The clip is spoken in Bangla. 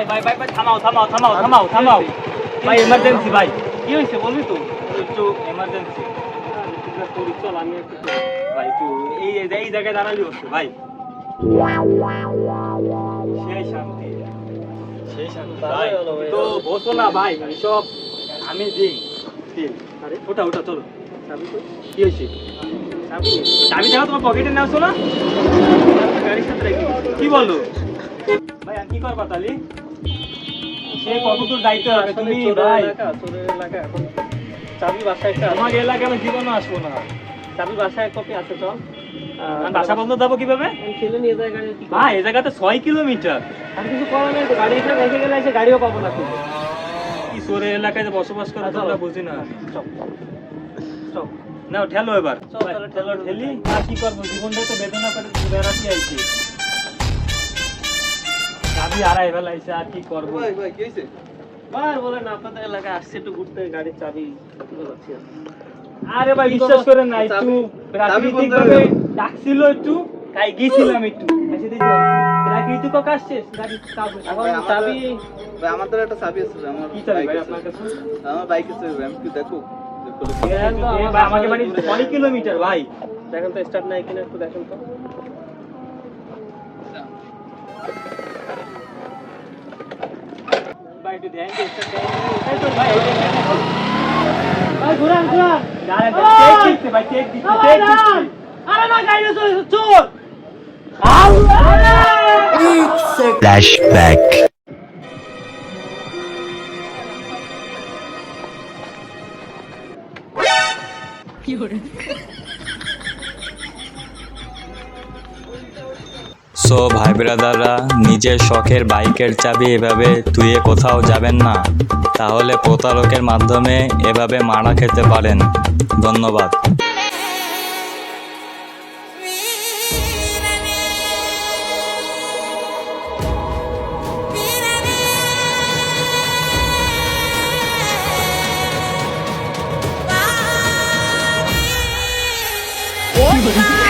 ভাই ভাই ভাই ভাই, থামাও থামাও থামাও থামাও থামাও। ভাই এমার্জেন্সি ভাই। কি হয়েছে বলবি তো? একটু এমার্জেন্সি চল আমি একটু। ভাই, একটু এই এই জায়গায় দাঁড়ালি হচ্ছে ভাই। সেই শান্তি। সেই শান্তি, ভাই। তো বসো না, ভাই সব আমি দিই আরে ওটা ওটা চলো। কি হয়েছে? চাবি। দেখো, তোমার পকেটে নাও না? গাড়ির সাথে কি বলল? ভাই কি করবা তাহলে? সে কতদূর যাইতে হবে? তুমি ভাই। এলাকা, চোরের এলাকা এখন। চাবি বাসায় একটা আছে। তোমার এলাকায় আমি জীবনও আসব না। চাবি বাসায় কপি আছে চল। বাসা বন্ধ যাব কীভাবে? জায়গাতে ছয় কিলোমিটার। আর কিছু করার নেই গাড়ি এখানে রেখে গেলে এসে গাড়িও পাবো না কি সোরে এলাকায় যে বসবাস করে আচ্ছা, তোমরা বুঝি না। চল। চল। না ঠেলো এবার। ঠেলো, ঠেলি। আর কি করব? জীবনটা তো বেদনা করে বেড়াতে আইছি। চাবি হারাই ফেলাইছে আর কি করব? ভাই বলেন আপনাদের এলাকায় আসছে একটু ঘুরতে গাড়ির চাবি আরে ভাই বিশ্বাস করব? করে না একটু প্রাকৃতিক ভাবে ডাকছিল একটু তাই গেছিলাম একটু। এসে দেখি প্রাকৃতিক আসছে গাড়ি চাবি। এখন চাবি ভাই আমাদের একটা চাবি আছে আমার কি চাবি ভাই আপনার কাছে? আমার বাইক আছে ভাই, আমি কি দেখো। তো আমার আমাকে বাড়ি কিলোমিটার ভাই। দেখেন তো স্টার্ট নাই কিনা একটু দেখেন তো ভাই একটু দেন। ভাই, ঘুরান ঘুরান ভাই, চেক দিচ্ছে, ও দিচ্ছে। আরে না গাড়িতে চোর Flashback. সো ভাই ব্রাদাররা নিজের শখের বাইকের চাবি এভাবে তুইয়ে কোথাও যাবেন না। তাহলে প্রতারকের মাধ্যমে এভাবে মারা খেতে পারেন। ধন্যবাদ। Bye.